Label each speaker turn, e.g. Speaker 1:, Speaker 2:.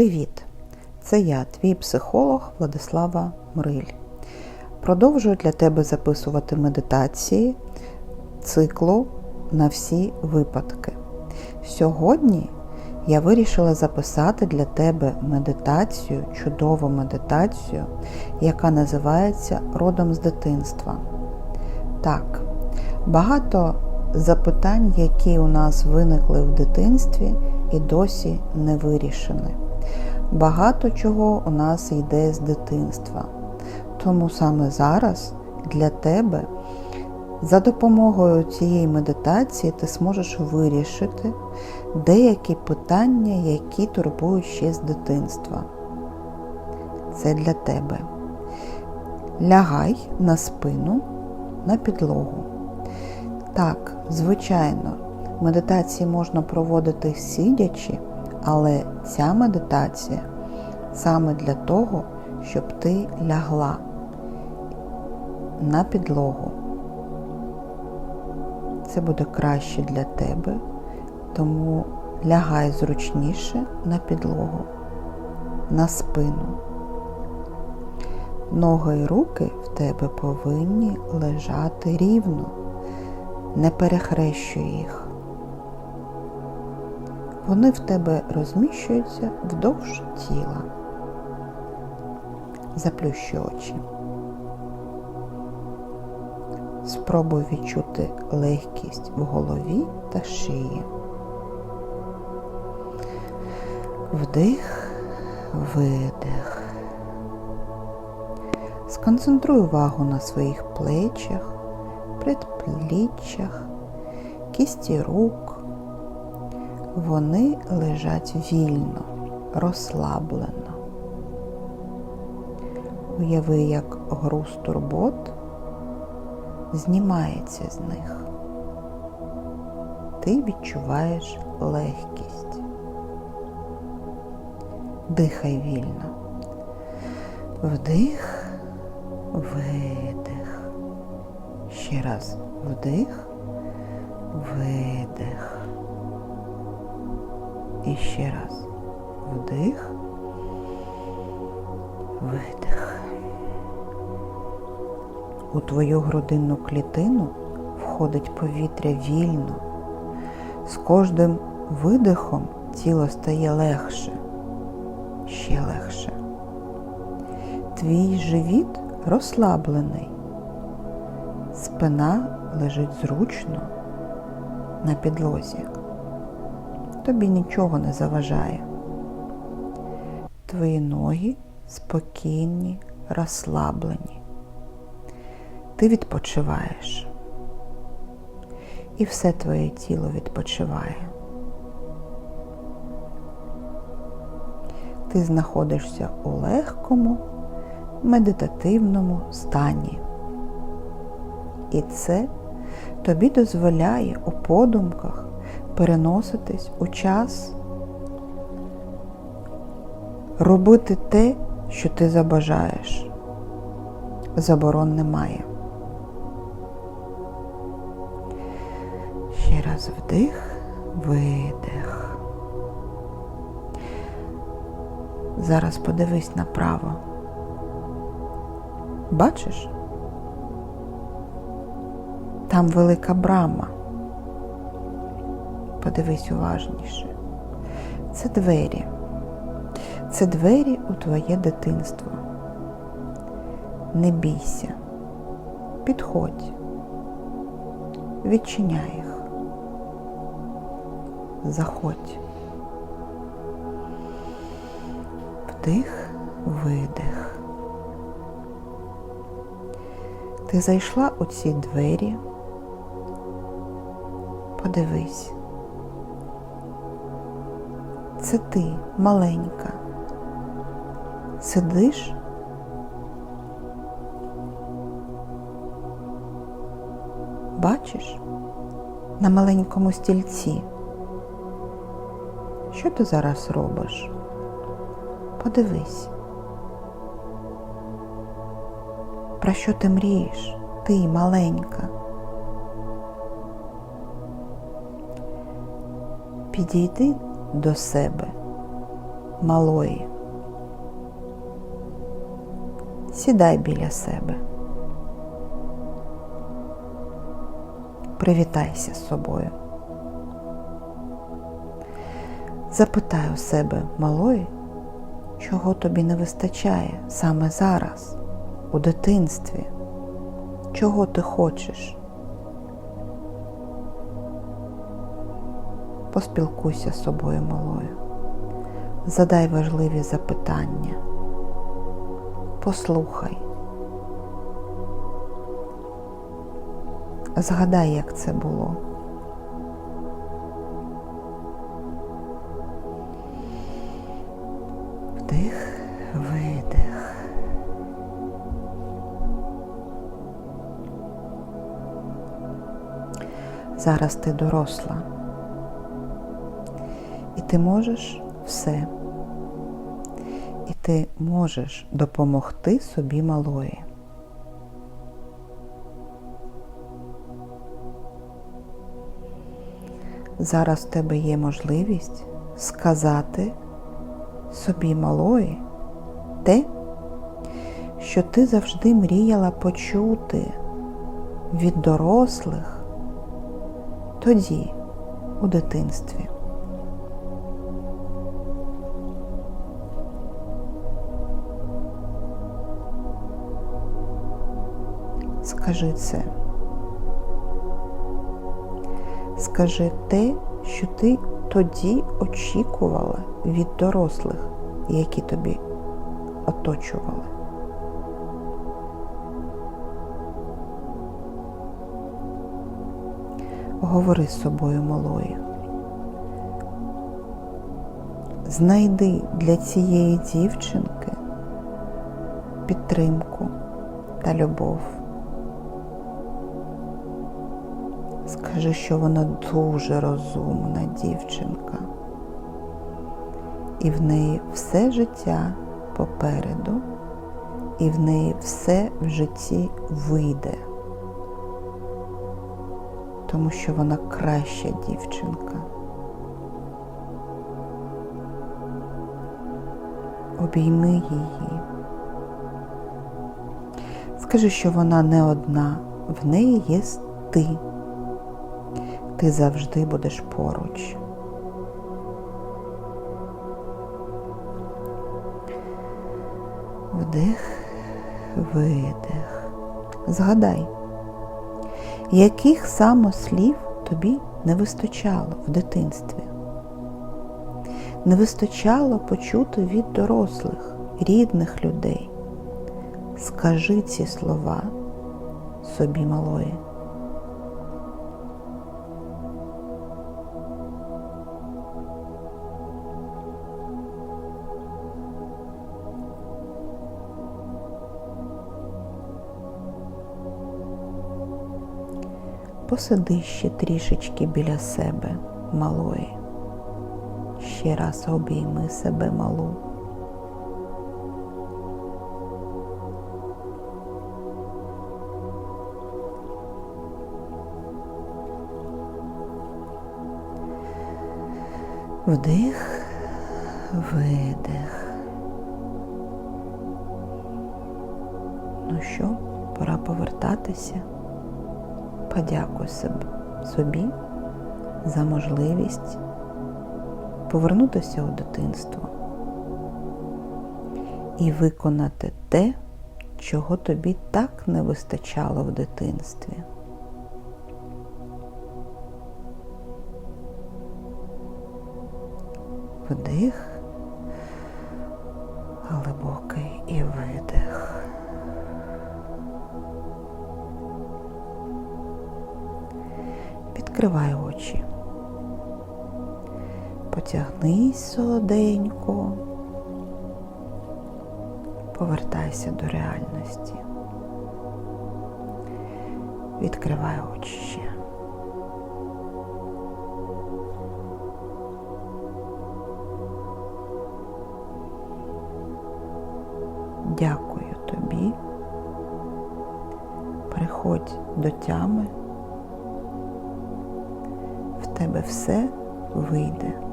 Speaker 1: Привіт! Це я, твій психолог Владислава Мриль. Продовжую для тебе записувати медитації циклу на всі випадки. Сьогодні я вирішила записати для тебе медитацію, чудову медитацію, яка називається Родом з дитинства. Так, багато запитань, які у нас виникли в дитинстві і досі не вирішені. Багато чого у нас йде з дитинства. Тому саме зараз для тебе за допомогою цієї медитації ти зможеш вирішити деякі питання, які турбують ще з дитинства. Це для тебе. Лягай на спину на підлогу. Так, звичайно, медитації можна проводити сидячи, але ця медитація саме для того, щоб ти лягла на підлогу. Це буде краще для тебе, тому лягай зручніше на підлогу, на спину. Ноги і руки в тебе повинні лежати рівно, не перехрещуй їх. Вони в тебе розміщуються вдовж тіла. Заплющуй очі. Спробуй відчути легкість в голові та шиї. Вдих, видих. Сконцентруй увагу на своїх плечах, предпліччях, кісті рук. Вони лежать вільно, розслаблено. Уяви, як груз турбот знімається з них. Ти відчуваєш легкість. Дихай вільно. Вдих, видих. Ще раз вдих, видих. І ще раз вдих, видих. У твою грудинну клітину входить повітря вільно. З кожним видихом тіло стає легше, ще легше. Твій живіт розслаблений, спина лежить зручно на підлозі. Тобі нічого не заважає. Твої ноги спокійні, розслаблені. Ти відпочиваєш. І все твоє тіло відпочиває. Ти знаходишся у легкому, медитативному стані. І це тобі дозволяє у подумках переноситись у час, робити те, що ти забажаєш. Заборон немає. Ще раз вдих, видих. Зараз подивись направо. Бачиш? Там велика брама. Подивись уважніше. Це двері. Це двері у твоє дитинство. Не бійся. Підходь. Відчиняй їх. Заходь. Вдих, видих. Ти зайшла у ці двері. Подивись. Це ти маленька. Сидиш. Бачиш на маленькому стільці. Що ти зараз робиш? Подивись. Про що ти мрієш? Ти маленька. Підійди до себе малої. Сідай біля себе. Привітайся з собою. Запитай у себе малої, чого тобі не вистачає саме зараз, у дитинстві, чого ти хочеш. Поспілкуйся з собою малою, задай важливі запитання, послухай, згадай, як це було. Вдих, видих. Зараз ти доросла. І ти можеш все. І ти можеш допомогти собі малої. Зараз в тебе є можливість сказати собі малої те, що ти завжди мріяла почути від дорослих тоді, у дитинстві. Скажи це. Скажи те, що ти тоді очікувала від дорослих, які тобі оточували. Говори з собою малою. Знайди для цієї дівчинки підтримку та любов. Скажи, що вона дуже розумна дівчинка, і в неї все життя попереду, і в неї все в житті вийде, тому що вона краща дівчинка. Обійми її. Скажи, що вона не одна, в неї є ти ти завжди будеш поруч. Вдих, видих. Згадай, яких саме слів тобі не вистачало в дитинстві? Не вистачало почути від дорослих, рідних людей. Скажи ці слова собі малої. Посиди ще трішечки біля себе малої. Ще раз обійми себе малу. Вдих, видих. Ну що, пора повертатися подякуй собі за можливість повернутися у дитинство і виконати те, чого тобі так не вистачало в дитинстві. Вдих, глибокий і видих. Відкривай очі. Потягнись солоденько, повертайся до реальності. Відкривай очі ще. Дякую тобі. Приходь до тями тебе все вийде.